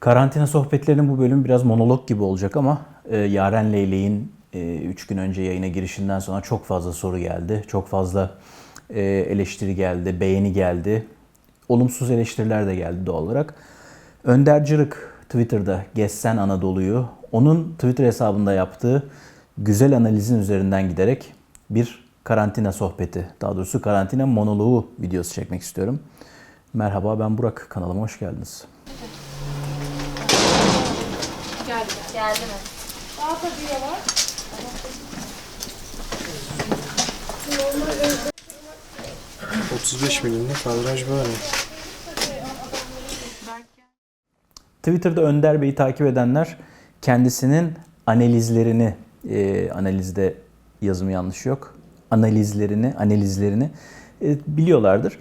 Karantina sohbetlerinin bu bölüm biraz monolog gibi olacak ama e, Yaren Leylek'in 3 gün önce yayına girişinden sonra çok fazla soru geldi. Çok fazla e, eleştiri geldi, beğeni geldi. Olumsuz eleştiriler de geldi doğal olarak. Önder Cırık Twitter'da Gezsen Anadolu'yu onun Twitter hesabında yaptığı güzel analizin üzerinden giderek bir karantina sohbeti, daha doğrusu karantina monoloğu videosu çekmek istiyorum. Merhaba ben Burak, kanalıma hoş geldiniz. Geldi. Geldi mi? Daha tabii yavaş. 35 milimde kadraj böyle. Twitter'da Önder Bey'i takip edenler kendisinin analizlerini, e, analizde yazımı yanlış yok, analizlerini, analizlerini e, biliyorlardır.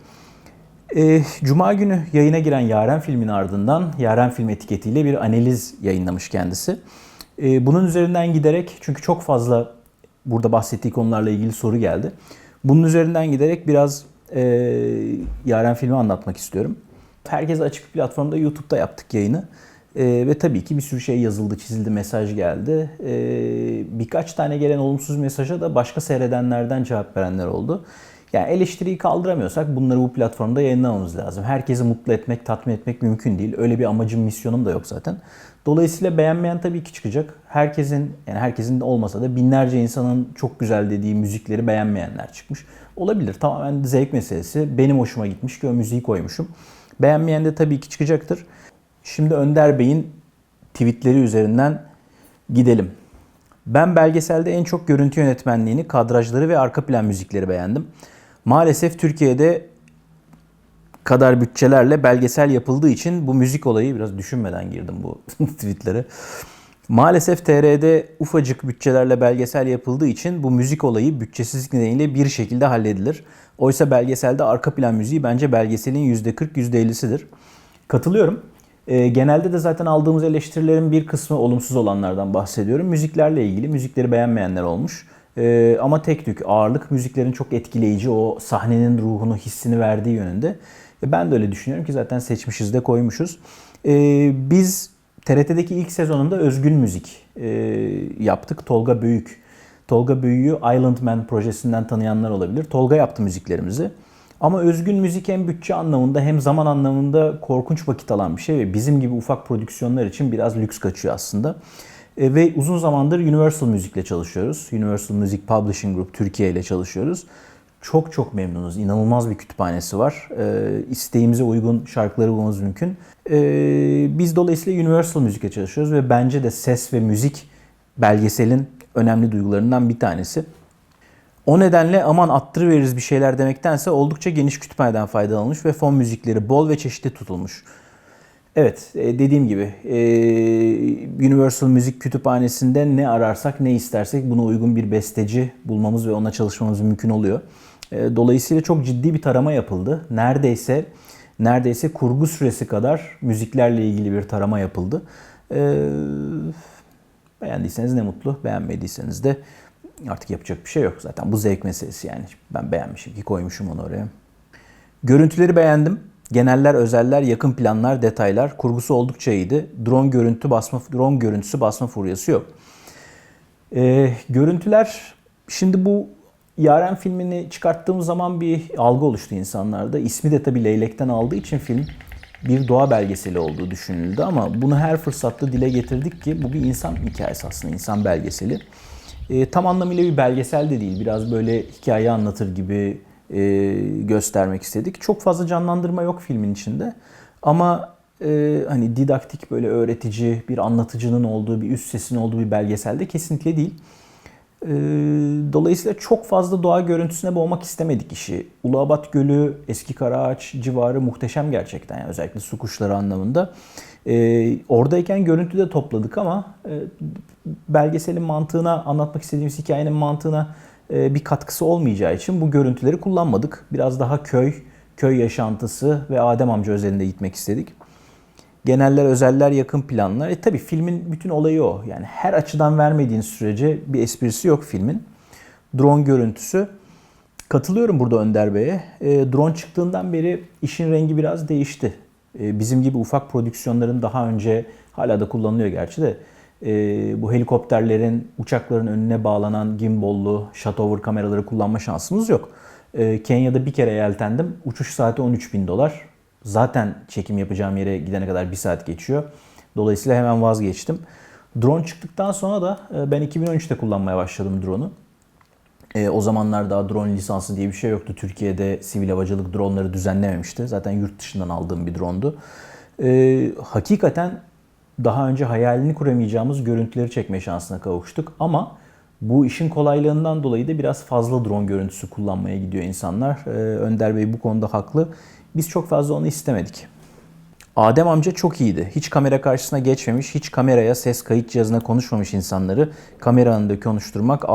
E, Cuma günü yayına giren Yaren filmin ardından Yaren film etiketiyle bir analiz yayınlamış kendisi. E, bunun üzerinden giderek çünkü çok fazla burada bahsettiği konularla ilgili soru geldi. Bunun üzerinden giderek biraz e, Yaren filmi anlatmak istiyorum. Herkese açık bir platformda YouTube'da yaptık yayını. E, ve tabii ki bir sürü şey yazıldı, çizildi, mesaj geldi. E, birkaç tane gelen olumsuz mesaja da başka seyredenlerden cevap verenler oldu. Yani eleştiriyi kaldıramıyorsak bunları bu platformda yayınlamamız lazım. Herkesi mutlu etmek, tatmin etmek mümkün değil. Öyle bir amacım, misyonum da yok zaten. Dolayısıyla beğenmeyen tabii ki çıkacak. Herkesin, yani herkesin olmasa da binlerce insanın çok güzel dediği müzikleri beğenmeyenler çıkmış. Olabilir. Tamamen zevk meselesi. Benim hoşuma gitmiş ki o müziği koymuşum. Beğenmeyen de tabii ki çıkacaktır. Şimdi Önder Bey'in tweetleri üzerinden gidelim. Ben belgeselde en çok görüntü yönetmenliğini, kadrajları ve arka plan müzikleri beğendim. Maalesef Türkiye'de kadar bütçelerle belgesel yapıldığı için bu müzik olayı biraz düşünmeden girdim bu tweetlere. Maalesef TR'de ufacık bütçelerle belgesel yapıldığı için bu müzik olayı bütçesizlik nedeniyle bir şekilde halledilir. Oysa belgeselde arka plan müziği bence belgeselin %40 %50'sidir. Katılıyorum. E, genelde de zaten aldığımız eleştirilerin bir kısmı olumsuz olanlardan bahsediyorum. Müziklerle ilgili müzikleri beğenmeyenler olmuş. E, ama tek tük ağırlık müziklerin çok etkileyici o sahnenin ruhunu, hissini verdiği yönünde. E, ben de öyle düşünüyorum ki zaten seçmişiz de koymuşuz. E, biz TRT'deki ilk sezonunda özgün müzik e, yaptık. Tolga Büyük. Tolga Büyük'ü Island Man projesinden tanıyanlar olabilir. Tolga yaptı müziklerimizi. Ama özgün müzik hem bütçe anlamında hem zaman anlamında korkunç vakit alan bir şey ve bizim gibi ufak prodüksiyonlar için biraz lüks kaçıyor aslında. E, ve uzun zamandır Universal Müzik'le çalışıyoruz. Universal Music Publishing Group Türkiye ile çalışıyoruz. Çok çok memnunuz. İnanılmaz bir kütüphanesi var. E, isteğimize uygun şarkıları bulmamız mümkün. E, biz dolayısıyla Universal Müzik'le çalışıyoruz ve bence de ses ve müzik belgeselin önemli duygularından bir tanesi. O nedenle aman attırıveririz bir şeyler demektense oldukça geniş kütüphaneden faydalanılmış ve fon müzikleri bol ve çeşitli tutulmuş. Evet e, dediğim gibi e, Universal Müzik Kütüphanesi'nde ne ararsak ne istersek buna uygun bir besteci bulmamız ve ona çalışmamız mümkün oluyor. E, Dolayısıyla çok ciddi bir tarama yapıldı. Neredeyse neredeyse kurgu süresi kadar müziklerle ilgili bir tarama yapıldı. Beğendiyseniz ne mutlu, beğenmediyseniz de artık yapacak bir şey yok. Zaten bu zevk meselesi yani. Ben beğenmişim ki koymuşum onu oraya. Görüntüleri beğendim. Geneller, özeller, yakın planlar, detaylar. Kurgusu oldukça iyiydi. Drone görüntü basma, drone görüntüsü basma furyası yok. Ee, görüntüler şimdi bu Yaren filmini çıkarttığımız zaman bir algı oluştu insanlarda. İsmi de tabii Leylek'ten aldığı için film bir doğa belgeseli olduğu düşünüldü ama bunu her fırsatta dile getirdik ki bu bir insan hikayesi aslında, insan belgeseli. E, tam anlamıyla bir belgesel de değil, biraz böyle hikaye anlatır gibi e, göstermek istedik. Çok fazla canlandırma yok filmin içinde ama e, hani didaktik böyle öğretici bir anlatıcının olduğu, bir üst sesin olduğu bir belgeselde kesinlikle değil. E, dolayısıyla çok fazla doğa görüntüsüne boğmak istemedik işi. Uluabat Gölü, Eski Karaağaç civarı muhteşem gerçekten. Yani özellikle su kuşları anlamında. Ee, oradayken görüntü de topladık ama e, belgeselin mantığına, anlatmak istediğimiz hikayenin mantığına e, bir katkısı olmayacağı için bu görüntüleri kullanmadık. Biraz daha köy, köy yaşantısı ve Adem amca özelinde gitmek istedik. Geneller, özeller, yakın planlar. E tabi filmin bütün olayı o. Yani her açıdan vermediğin sürece bir esprisi yok filmin. Drone görüntüsü. Katılıyorum burada Önder Bey'e. E, drone çıktığından beri işin rengi biraz değişti. E, bizim gibi ufak prodüksiyonların daha önce hala da kullanılıyor gerçi de e, bu helikopterlerin uçakların önüne bağlanan gimballu shutover kameraları kullanma şansımız yok. E, Kenya'da bir kere yeltendim. Uçuş saati 13 bin dolar. Zaten çekim yapacağım yere gidene kadar bir saat geçiyor. Dolayısıyla hemen vazgeçtim. Drone çıktıktan sonra da e, ben 2013'te kullanmaya başladım drone'u. E, o zamanlar daha drone lisansı diye bir şey yoktu. Türkiye'de sivil havacılık droneları düzenlememişti. Zaten yurt dışından aldığım bir drone'du. E, hakikaten daha önce hayalini kuramayacağımız görüntüleri çekme şansına kavuştuk. Ama bu işin kolaylığından dolayı da biraz fazla drone görüntüsü kullanmaya gidiyor insanlar. E, Önder Bey bu konuda haklı. Biz çok fazla onu istemedik. Adem amca çok iyiydi. Hiç kamera karşısına geçmemiş, hiç kameraya, ses kayıt cihazına konuşmamış insanları kamera önünde konuşturmak,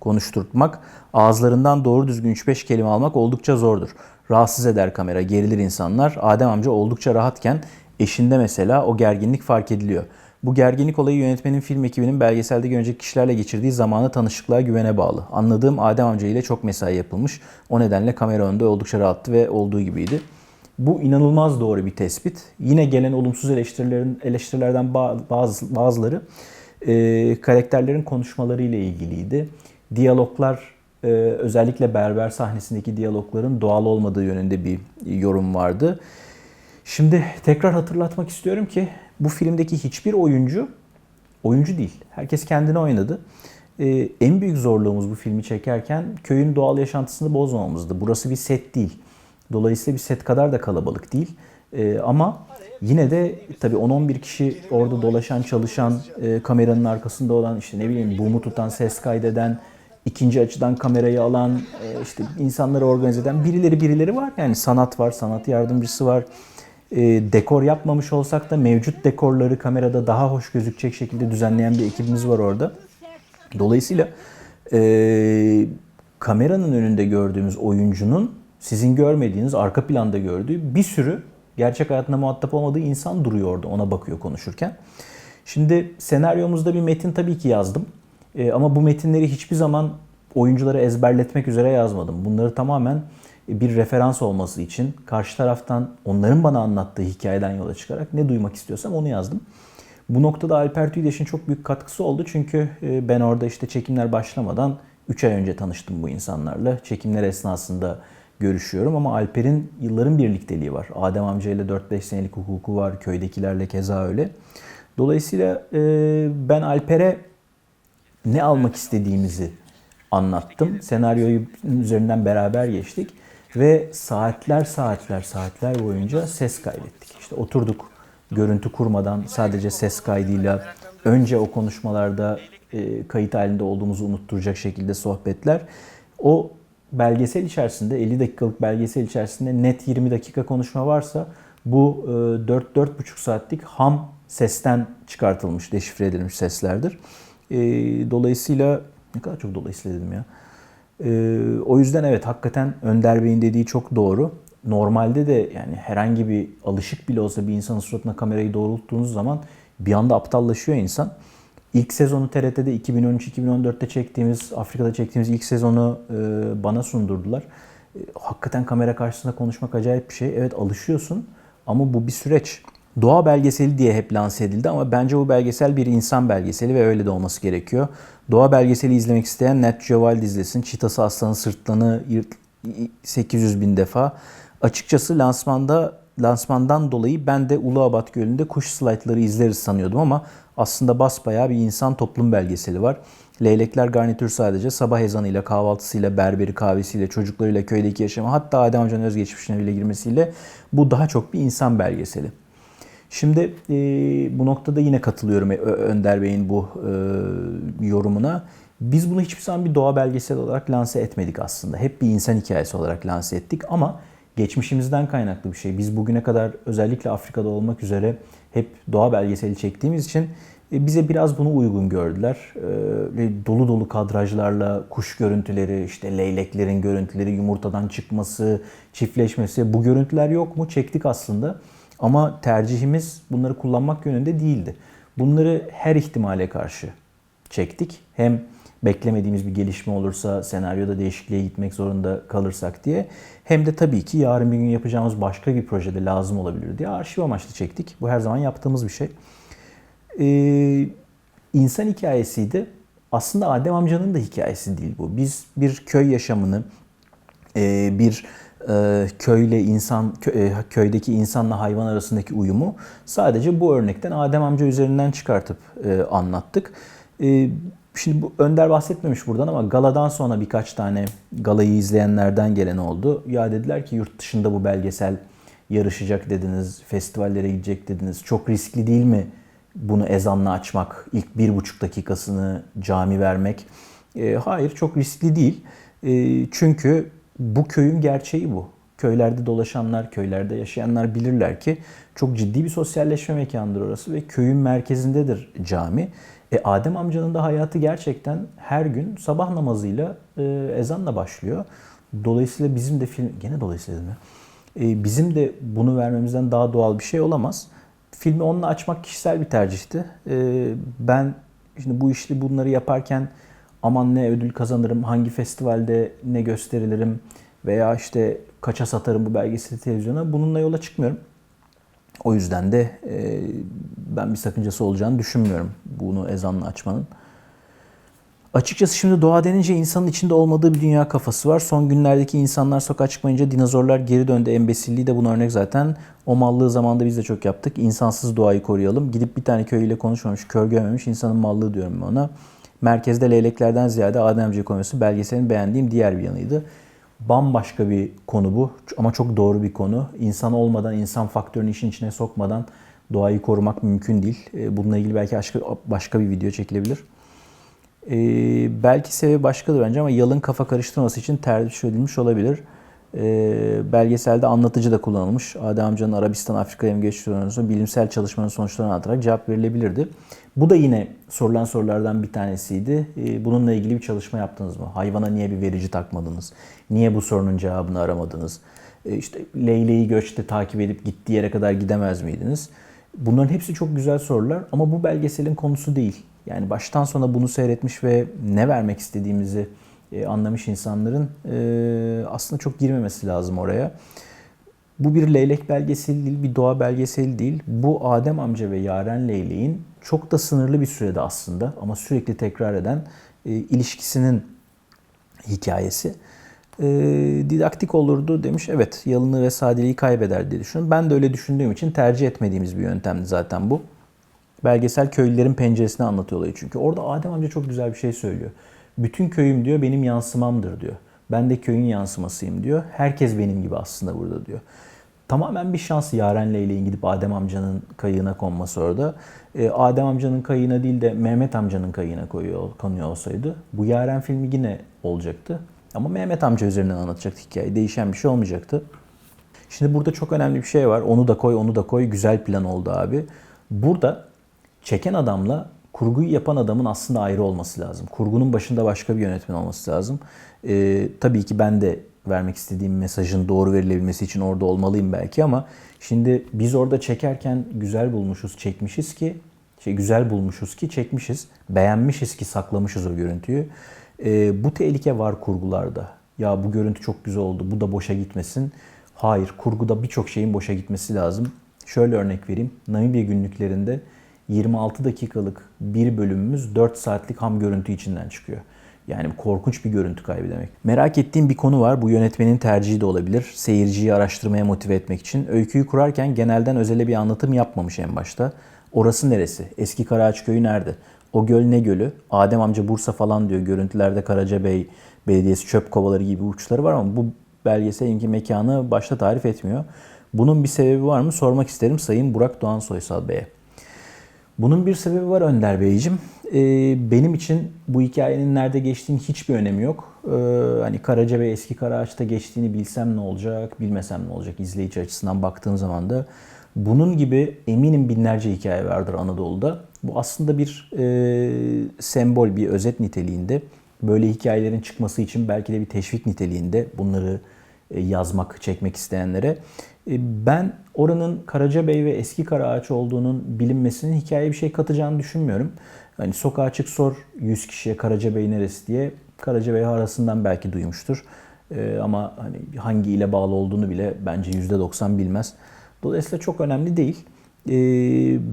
konuşturtmak, ağızlarından doğru düzgün 3-5 kelime almak oldukça zordur. Rahatsız eder kamera, gerilir insanlar. Adem amca oldukça rahatken eşinde mesela o gerginlik fark ediliyor. Bu gerginlik olayı yönetmenin film ekibinin belgeselde görecek kişilerle geçirdiği zamanı tanışıklığa güvene bağlı. Anladığım Adem amca ile çok mesai yapılmış. O nedenle kamera önünde oldukça rahattı ve olduğu gibiydi. Bu inanılmaz doğru bir tespit. Yine gelen olumsuz eleştirilerin eleştirilerden ba- bazı bazıları e, karakterlerin konuşmaları ile ilgiliydi. Diyaloglar e, özellikle berber sahnesindeki diyalogların doğal olmadığı yönünde bir yorum vardı. Şimdi tekrar hatırlatmak istiyorum ki bu filmdeki hiçbir oyuncu oyuncu değil. Herkes kendini oynadı. Ee, en büyük zorluğumuz bu filmi çekerken köyün doğal yaşantısını bozmamamızdı. Burası bir set değil. Dolayısıyla bir set kadar da kalabalık değil. Ee, ama yine de tabii 10-11 kişi orada dolaşan, çalışan, e, kameranın arkasında olan işte ne bileyim bumu tutan, ses kaydeden, ikinci açıdan kamerayı alan, e, işte insanları organize eden birileri birileri var. Yani sanat var, sanat yardımcısı var. E, dekor yapmamış olsak da mevcut dekorları kamerada daha hoş gözükecek şekilde düzenleyen bir ekibimiz var orada. Dolayısıyla e, kameranın önünde gördüğümüz oyuncunun sizin görmediğiniz arka planda gördüğü bir sürü gerçek hayatında muhatap olmadığı insan duruyor orada ona bakıyor konuşurken. Şimdi senaryomuzda bir metin tabii ki yazdım. E, ama bu metinleri hiçbir zaman oyunculara ezberletmek üzere yazmadım. Bunları tamamen bir referans olması için karşı taraftan onların bana anlattığı hikayeden yola çıkarak ne duymak istiyorsam onu yazdım. Bu noktada Alper Tüydeş'in çok büyük katkısı oldu. Çünkü e, ben orada işte çekimler başlamadan 3 ay önce tanıştım bu insanlarla. Çekimler esnasında görüşüyorum ama Alper'in yılların birlikteliği var. Adem amcayla 4-5 senelik hukuku var. Köydekilerle keza öyle. Dolayısıyla e, ben Alper'e ne almak istediğimizi anlattım. Senaryoyu üzerinden beraber geçtik ve saatler saatler saatler boyunca ses kaydettik. İşte oturduk görüntü kurmadan sadece ses kaydıyla önce o konuşmalarda e, kayıt halinde olduğumuzu unutturacak şekilde sohbetler. O belgesel içerisinde 50 dakikalık belgesel içerisinde net 20 dakika konuşma varsa bu e, 4-4,5 saatlik ham sesten çıkartılmış, deşifre edilmiş seslerdir. E, dolayısıyla ne kadar çok dolayısıyla dedim ya. E, o yüzden evet hakikaten Önder Bey'in dediği çok doğru. Normalde de yani herhangi bir alışık bile olsa bir insanın suratına kamerayı doğrulttuğunuz zaman bir anda aptallaşıyor insan. İlk sezonu TRT'de 2013-2014'te çektiğimiz, Afrika'da çektiğimiz ilk sezonu e, bana sundurdular. E, hakikaten kamera karşısında konuşmak acayip bir şey. Evet alışıyorsun ama bu bir süreç. Doğa belgeseli diye hep lanse edildi ama bence bu belgesel bir insan belgeseli ve öyle de olması gerekiyor. Doğa belgeseli izlemek isteyen Nat Wild izlesin. Çitası aslanı sırtlanı yırt 800 bin defa. Açıkçası lansmanda lansmandan dolayı ben de Uluabat Gölü'nde kuş slaytları izleriz sanıyordum ama aslında basbayağı bir insan toplum belgeseli var. Leylekler garnitür sadece sabah ezanıyla, kahvaltısıyla, berberi kahvesiyle, çocuklarıyla köydeki yaşamı hatta Adem Hoca'nın özgeçmişine bile girmesiyle bu daha çok bir insan belgeseli. Şimdi e, bu noktada yine katılıyorum Önder Bey'in bu e, yorumuna. Biz bunu hiçbir zaman bir doğa belgeseli olarak lanse etmedik aslında. Hep bir insan hikayesi olarak lanse ettik ama geçmişimizden kaynaklı bir şey. Biz bugüne kadar özellikle Afrika'da olmak üzere hep doğa belgeseli çektiğimiz için e, bize biraz bunu uygun gördüler. E, dolu dolu kadrajlarla kuş görüntüleri, işte leyleklerin görüntüleri, yumurtadan çıkması, çiftleşmesi bu görüntüler yok mu? Çektik aslında. Ama tercihimiz bunları kullanmak yönünde değildi. Bunları her ihtimale karşı çektik. Hem beklemediğimiz bir gelişme olursa, senaryoda değişikliğe gitmek zorunda kalırsak diye. Hem de tabii ki yarın bir gün yapacağımız başka bir projede lazım olabilir diye arşiv amaçlı çektik. Bu her zaman yaptığımız bir şey. Ee, insan hikayesiydi. Aslında Adem amcanın da hikayesi değil bu. Biz bir köy yaşamını, e, bir köyle insan e, köydeki insanla hayvan arasındaki uyumu sadece bu örnekten Adem amca üzerinden çıkartıp e, anlattık. E, Şimdi bu Önder bahsetmemiş buradan ama galadan sonra birkaç tane galayı izleyenlerden gelen oldu. Ya dediler ki yurt dışında bu belgesel yarışacak dediniz, festivallere gidecek dediniz. Çok riskli değil mi bunu ezanla açmak, ilk bir buçuk dakikasını cami vermek? E, hayır çok riskli değil. E, çünkü bu köyün gerçeği bu. Köylerde dolaşanlar, köylerde yaşayanlar bilirler ki çok ciddi bir sosyalleşme mekanıdır orası ve köyün merkezindedir cami. E, Adem amcanın da hayatı gerçekten her gün sabah namazıyla e, ezanla başlıyor. Dolayısıyla bizim de film, gene dolayısıyla mi? E, bizim de bunu vermemizden daha doğal bir şey olamaz. Filmi onunla açmak kişisel bir tercihti. E, ben şimdi bu işli bunları yaparken aman ne ödül kazanırım, hangi festivalde ne gösterilirim veya işte kaça satarım bu belgeseli televizyona bununla yola çıkmıyorum. O yüzden de e, ben bir sakıncası olacağını düşünmüyorum bunu ezanla açmanın. Açıkçası şimdi doğa denince insanın içinde olmadığı bir dünya kafası var. Son günlerdeki insanlar sokağa çıkmayınca dinozorlar geri döndü. Embesilliği de buna örnek zaten. O mallığı zamanda biz de çok yaptık. İnsansız doğayı koruyalım. Gidip bir tane köylüyle konuşmamış, kör görmemiş insanın mallığı diyorum ona. Merkezde leyleklerden ziyade Adem Amca'yı koyması belgeselin beğendiğim diğer bir yanıydı. Bambaşka bir konu bu ama çok doğru bir konu. İnsan olmadan, insan faktörünü işin içine sokmadan doğayı korumak mümkün değil. E, Bununla ilgili belki başka, bir video çekilebilir. Ee, belki sebebi başkadır bence ama yalın kafa karıştırması için tercih edilmiş olabilir. Ee, belgeselde anlatıcı da kullanılmış. Adem amcanın Arabistan Afrika Emgeçleri'nin bilimsel çalışmanın sonuçlarını anlatarak cevap verilebilirdi. Bu da yine sorulan sorulardan bir tanesiydi. Ee, bununla ilgili bir çalışma yaptınız mı? Hayvana niye bir verici takmadınız? Niye bu sorunun cevabını aramadınız? Ee, işte Leyle'yi göçte takip edip gittiği yere kadar gidemez miydiniz? Bunların hepsi çok güzel sorular ama bu belgeselin konusu değil. Yani baştan sona bunu seyretmiş ve ne vermek istediğimizi e, anlamış insanların e, aslında çok girmemesi lazım oraya. Bu bir leylek belgeseli değil, bir doğa belgeseli değil. Bu Adem amca ve Yaren Leylek'in çok da sınırlı bir sürede aslında ama sürekli tekrar eden e, ilişkisinin hikayesi. E, didaktik olurdu demiş. Evet yalını ve sadeliği kaybeder diye düşünüyorum. Ben de öyle düşündüğüm için tercih etmediğimiz bir yöntemdi zaten bu. Belgesel köylülerin penceresine anlatıyor olayı çünkü. Orada Adem amca çok güzel bir şey söylüyor. Bütün köyüm diyor benim yansımamdır diyor. Ben de köyün yansımasıyım diyor. Herkes benim gibi aslında burada diyor. Tamamen bir şans Yaren Leylek'in gidip Adem amcanın kayığına konması orada. Ee, Adem amcanın kayığına değil de Mehmet amcanın kayığına koyuyor, konuyor olsaydı bu Yaren filmi yine olacaktı. Ama Mehmet amca üzerinden anlatacaktık hikaye. Değişen bir şey olmayacaktı. Şimdi burada çok önemli bir şey var. Onu da koy, onu da koy. Güzel plan oldu abi. Burada çeken adamla kurguyu yapan adamın aslında ayrı olması lazım. Kurgunun başında başka bir yönetmen olması lazım. Ee, tabii ki ben de vermek istediğim mesajın doğru verilebilmesi için orada olmalıyım belki ama şimdi biz orada çekerken güzel bulmuşuz, çekmişiz ki şey güzel bulmuşuz ki çekmişiz, beğenmişiz ki saklamışız o görüntüyü. Ee, bu tehlike var kurgularda. Ya bu görüntü çok güzel oldu, bu da boşa gitmesin. Hayır, kurguda birçok şeyin boşa gitmesi lazım. Şöyle örnek vereyim. Namibya günlüklerinde 26 dakikalık bir bölümümüz 4 saatlik ham görüntü içinden çıkıyor. Yani korkunç bir görüntü kaybı demek. Merak ettiğim bir konu var. Bu yönetmenin tercihi de olabilir. Seyirciyi araştırmaya motive etmek için. Öyküyü kurarken genelden özele bir anlatım yapmamış en başta. Orası neresi? Eski Karaağaç Köyü nerede? O göl ne gölü? Adem amca Bursa falan diyor. Görüntülerde Karacabey Belediyesi çöp kovaları gibi uçları var ama bu belgeselinki mekanı başta tarif etmiyor. Bunun bir sebebi var mı? Sormak isterim Sayın Burak Doğan Soysal Bey'e. Bunun bir sebebi var Önder Beyciğim. Ee, benim için bu hikayenin nerede geçtiğinin hiçbir önemi yok. Ee, hani Karaca ve Eski Karaağaç'ta geçtiğini bilsem ne olacak, bilmesem ne olacak izleyici açısından baktığım zaman da. Bunun gibi eminim binlerce hikaye vardır Anadolu'da. Bu aslında bir e, sembol, bir özet niteliğinde. Böyle hikayelerin çıkması için belki de bir teşvik niteliğinde bunları e, yazmak, çekmek isteyenlere. E, Ben oranın Karacabey ve Eski Karaağaç olduğunun bilinmesinin hikayeye bir şey katacağını düşünmüyorum. Hani sokağa çık sor 100 kişiye Karacabey neresi diye Karacabey arasından belki duymuştur. Ee, ama hani hangi ile bağlı olduğunu bile bence %90 bilmez. Dolayısıyla çok önemli değil. Ee,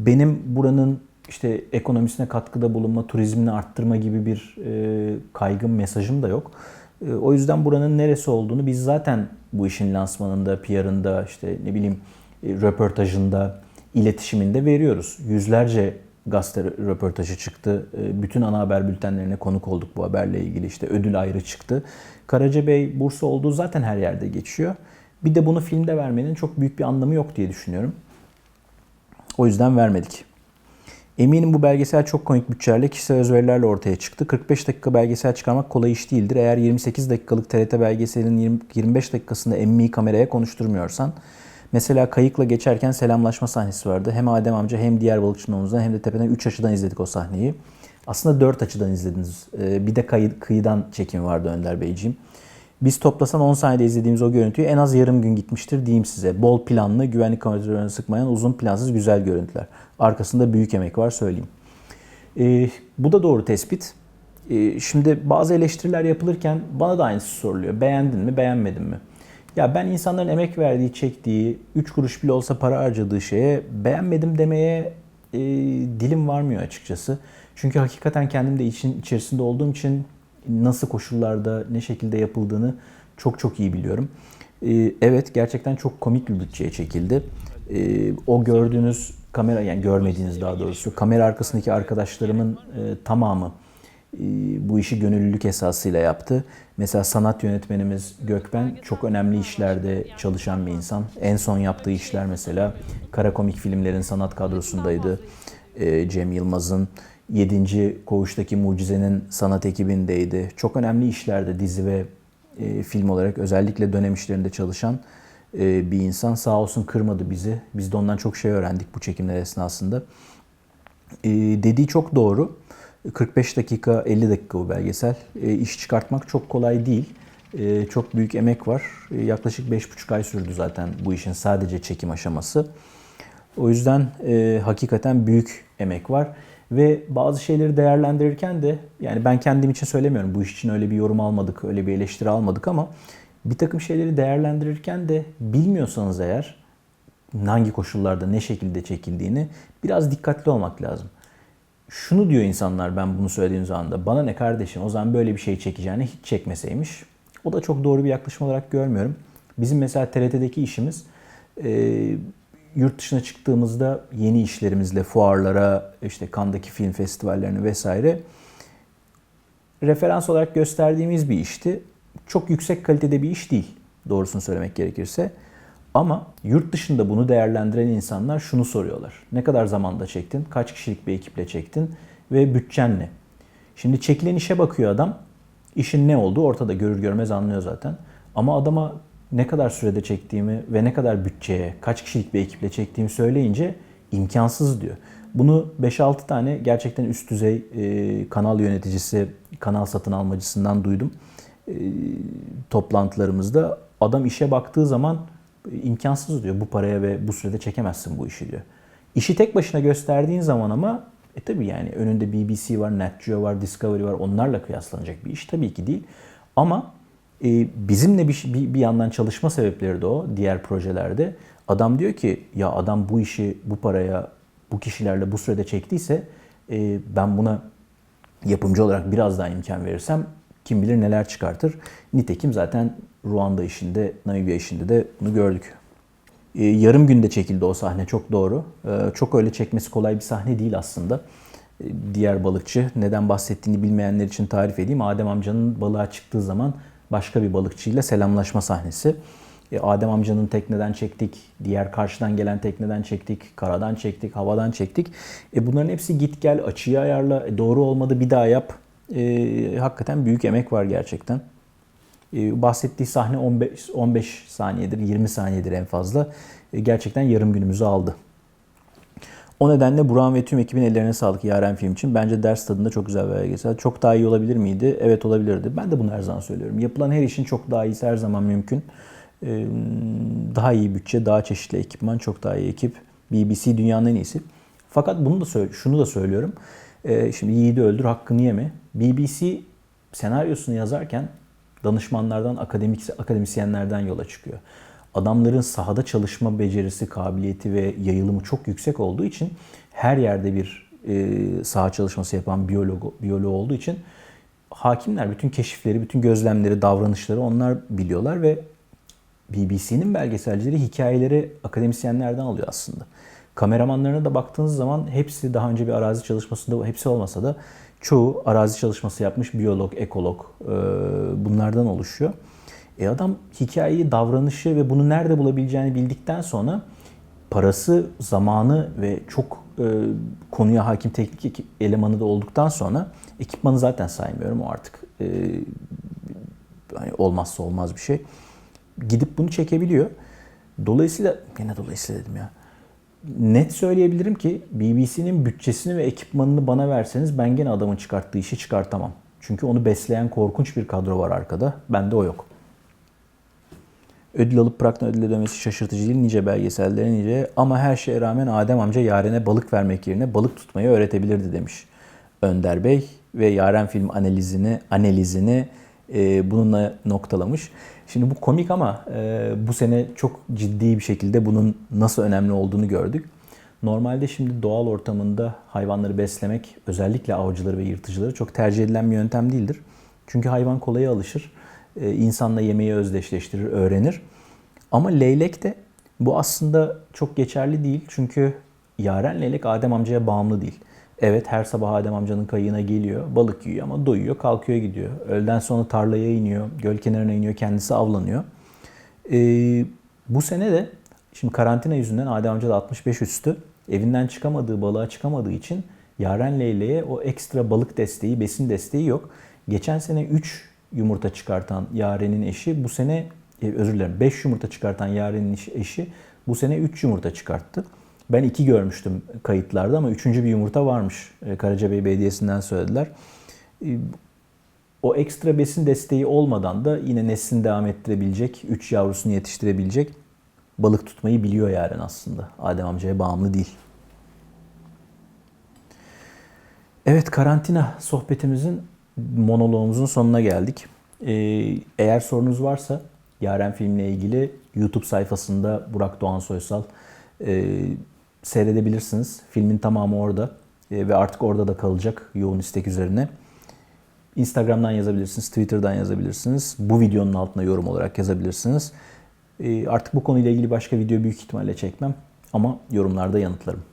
benim buranın işte ekonomisine katkıda bulunma, turizmini arttırma gibi bir e, kaygım, mesajım da yok. E, o yüzden buranın neresi olduğunu biz zaten bu işin lansmanında, PR'ında, işte ne bileyim e, röportajında, iletişiminde veriyoruz. Yüzlerce gazete röportajı çıktı. E, bütün ana haber bültenlerine konuk olduk bu haberle ilgili. İşte ödül ayrı çıktı. Karacabey, Bursa olduğu zaten her yerde geçiyor. Bir de bunu filmde vermenin çok büyük bir anlamı yok diye düşünüyorum. O yüzden vermedik. Eminim bu belgesel çok komik bütçelerle, kişisel özverilerle ortaya çıktı. 45 dakika belgesel çıkarmak kolay iş değildir. Eğer 28 dakikalık TRT belgeselin 20 25 dakikasında emmiyi kameraya konuşturmuyorsan, mesela kayıkla geçerken selamlaşma sahnesi vardı. Hem Adem amca hem diğer balıkçının omuzundan hem de tepeden 3 açıdan izledik o sahneyi. Aslında 4 açıdan izlediniz. Ee, Bir de kıyıdan çekim vardı Önder Beyciğim. Biz toplasan 10 saniyede izlediğimiz o görüntüyü en az yarım gün gitmiştir diyeyim size. Bol planlı, güvenlik kameralarını sıkmayan, uzun plansız güzel görüntüler. Arkasında büyük emek var söyleyeyim. Ee, bu da doğru tespit. Ee, şimdi bazı eleştiriler yapılırken bana da aynısı soruluyor. Beğendin mi, beğenmedin mi? Ya ben insanların emek verdiği, çektiği, 3 kuruş bile olsa para harcadığı şeye beğenmedim demeye e, dilim varmıyor açıkçası. Çünkü hakikaten kendim de için içerisinde olduğum için nasıl koşullarda, ne şekilde yapıldığını çok çok iyi biliyorum. Ee, evet gerçekten çok komik bir bütçeye çekildi. Ee, o gördüğünüz kamera yani görmediğiniz daha doğrusu kamera arkasındaki arkadaşlarımın e, tamamı e, bu işi gönüllülük esasıyla yaptı. Mesela sanat yönetmenimiz Gökben çok önemli işlerde çalışan bir insan. En son yaptığı işler mesela kara komik filmlerin sanat kadrosundaydı. E, Cem Yılmaz'ın 7. Koğuş'taki Mucize'nin sanat ekibindeydi. Çok önemli işlerde dizi ve e, film olarak özellikle dönem işlerinde çalışan e, bir insan. Sağ olsun kırmadı bizi. Biz de ondan çok şey öğrendik bu çekimler esnasında. E, dediği çok doğru. 45 dakika, 50 dakika bu belgesel. E, iş çıkartmak çok kolay değil. E, çok büyük emek var. E, yaklaşık 5,5 ay sürdü zaten bu işin sadece çekim aşaması. O yüzden e, hakikaten büyük emek var. Ve bazı şeyleri değerlendirirken de yani ben kendim için söylemiyorum. Bu iş için öyle bir yorum almadık, öyle bir eleştiri almadık ama bir takım şeyleri değerlendirirken de bilmiyorsanız eğer hangi koşullarda ne şekilde çekildiğini biraz dikkatli olmak lazım. Şunu diyor insanlar ben bunu söylediğim zaman da bana ne kardeşim o zaman böyle bir şey çekeceğine hiç çekmeseymiş. O da çok doğru bir yaklaşım olarak görmüyorum. Bizim mesela TRT'deki işimiz e, yurt dışına çıktığımızda yeni işlerimizle fuarlara, işte Cannes'daki film festivallerine vesaire referans olarak gösterdiğimiz bir işti. Çok yüksek kalitede bir iş değil doğrusunu söylemek gerekirse. Ama yurt dışında bunu değerlendiren insanlar şunu soruyorlar. Ne kadar zamanda çektin? Kaç kişilik bir ekiple çektin? Ve bütçen ne? Şimdi çekilen işe bakıyor adam. İşin ne olduğu ortada görür görmez anlıyor zaten. Ama adama ne kadar sürede çektiğimi ve ne kadar bütçeye, kaç kişilik bir ekiple çektiğimi söyleyince imkansız diyor. Bunu 5-6 tane gerçekten üst düzey e, kanal yöneticisi, kanal satın almacısından duydum. E, toplantılarımızda adam işe baktığı zaman imkansız diyor. Bu paraya ve bu sürede çekemezsin bu işi diyor. İşi tek başına gösterdiğin zaman ama e tabii yani önünde BBC var, Nat Geo var, Discovery var. Onlarla kıyaslanacak bir iş tabii ki değil. Ama e, bizimle bir, bir, bir yandan çalışma sebepleri de o diğer projelerde. Adam diyor ki ya adam bu işi bu paraya bu kişilerle bu sürede çektiyse e, ben buna yapımcı olarak biraz daha imkan verirsem kim bilir neler çıkartır. Nitekim zaten Ruanda işinde, Namibya işinde de bunu gördük. E, yarım günde çekildi o sahne çok doğru. E, çok öyle çekmesi kolay bir sahne değil aslında. E, diğer balıkçı neden bahsettiğini bilmeyenler için tarif edeyim. Adem amcanın balığa çıktığı zaman başka bir balıkçıyla selamlaşma sahnesi. E, Adem amcanın tekneden çektik, diğer karşıdan gelen tekneden çektik, karadan çektik, havadan çektik. E, bunların hepsi git gel, açıyı ayarla, e, doğru olmadı bir daha yap. E, hakikaten büyük emek var gerçekten. E, bahsettiği sahne 15, 15 saniyedir, 20 saniyedir en fazla. E, gerçekten yarım günümüzü aldı. O nedenle Burak'ın ve tüm ekibin ellerine sağlık Yaren film için. Bence ders tadında çok güzel bir belgesel. Çok daha iyi olabilir miydi? Evet olabilirdi. Ben de bunu her zaman söylüyorum. Yapılan her işin çok daha iyisi her zaman mümkün. Ee, Daha iyi bütçe, daha çeşitli ekipman, çok daha iyi ekip. BBC dünyanın en iyisi. Fakat bunu da şunu da söylüyorum. E, şimdi yiğidi öldür hakkını yeme. BBC senaryosunu yazarken danışmanlardan, akademisyenlerden yola çıkıyor. Adamların sahada çalışma becerisi, kabiliyeti ve yayılımı çok yüksek olduğu için her yerde bir e, saha çalışması yapan biyolog, biyolog olduğu için hakimler bütün keşifleri, bütün gözlemleri, davranışları onlar biliyorlar ve BBC'nin belgeselcileri hikayeleri akademisyenlerden alıyor aslında. Kameramanlarına da baktığınız zaman hepsi daha önce bir arazi çalışmasında, hepsi olmasa da çoğu arazi çalışması yapmış biyolog, ekolog e, bunlardan oluşuyor. E adam hikayeyi, davranışı ve bunu nerede bulabileceğini bildikten sonra parası, zamanı ve çok e, konuya hakim teknik elemanı da olduktan sonra ekipmanı zaten saymıyorum o artık e, hani olmazsa olmaz bir şey. Gidip bunu çekebiliyor. Dolayısıyla gene dolayısıyla dedim ya. Net söyleyebilirim ki BBC'nin bütçesini ve ekipmanını bana verseniz ben gene adamın çıkarttığı işi çıkartamam. Çünkü onu besleyen korkunç bir kadro var arkada. Bende o yok. Ödül alıp bıraktan ödüle dönmesi şaşırtıcı değil. Nice belgeselleri nice. Ama her şeye rağmen Adem amca Yaren'e balık vermek yerine balık tutmayı öğretebilirdi demiş Önder Bey. Ve Yaren film analizini analizini e, bununla noktalamış. Şimdi bu komik ama e, bu sene çok ciddi bir şekilde bunun nasıl önemli olduğunu gördük. Normalde şimdi doğal ortamında hayvanları beslemek özellikle avcıları ve yırtıcıları çok tercih edilen bir yöntem değildir. Çünkü hayvan kolaya alışır. E, insanla yemeği özdeşleştirir, öğrenir. Ama leylek de bu aslında çok geçerli değil. Çünkü yaren leylek Adem amcaya bağımlı değil. Evet her sabah Adem amcanın kayığına geliyor, balık yiyor ama doyuyor, kalkıyor gidiyor. Öğleden sonra tarlaya iniyor, göl kenarına iniyor, kendisi avlanıyor. Ee, bu sene de şimdi karantina yüzünden Adem amca da 65 üstü evinden çıkamadığı, balığa çıkamadığı için Yaren Leyle'ye o ekstra balık desteği, besin desteği yok. Geçen sene 3 yumurta çıkartan Yaren'in eşi bu sene e, özür dilerim 5 yumurta çıkartan Yaren'in eşi bu sene 3 yumurta çıkarttı. Ben iki görmüştüm kayıtlarda ama üçüncü bir yumurta varmış. E, Karacabey Belediyesi'nden söylediler. E, O ekstra besin desteği olmadan da yine neslini devam ettirebilecek, üç yavrusunu yetiştirebilecek balık tutmayı biliyor Yaren aslında. Adem amcaya bağımlı değil. Evet karantina sohbetimizin monoloğumuzun sonuna geldik. Ee, eğer sorunuz varsa Yaren filmle ilgili YouTube sayfasında Burak Doğan Soysal e, seyredebilirsiniz. Filmin tamamı orada E, ve artık orada da kalacak yoğun istek üzerine. Instagram'dan yazabilirsiniz, Twitter'dan yazabilirsiniz. Bu videonun altına yorum olarak yazabilirsiniz. E, artık bu konuyla ilgili başka video büyük ihtimalle çekmem ama yorumlarda yanıtlarım.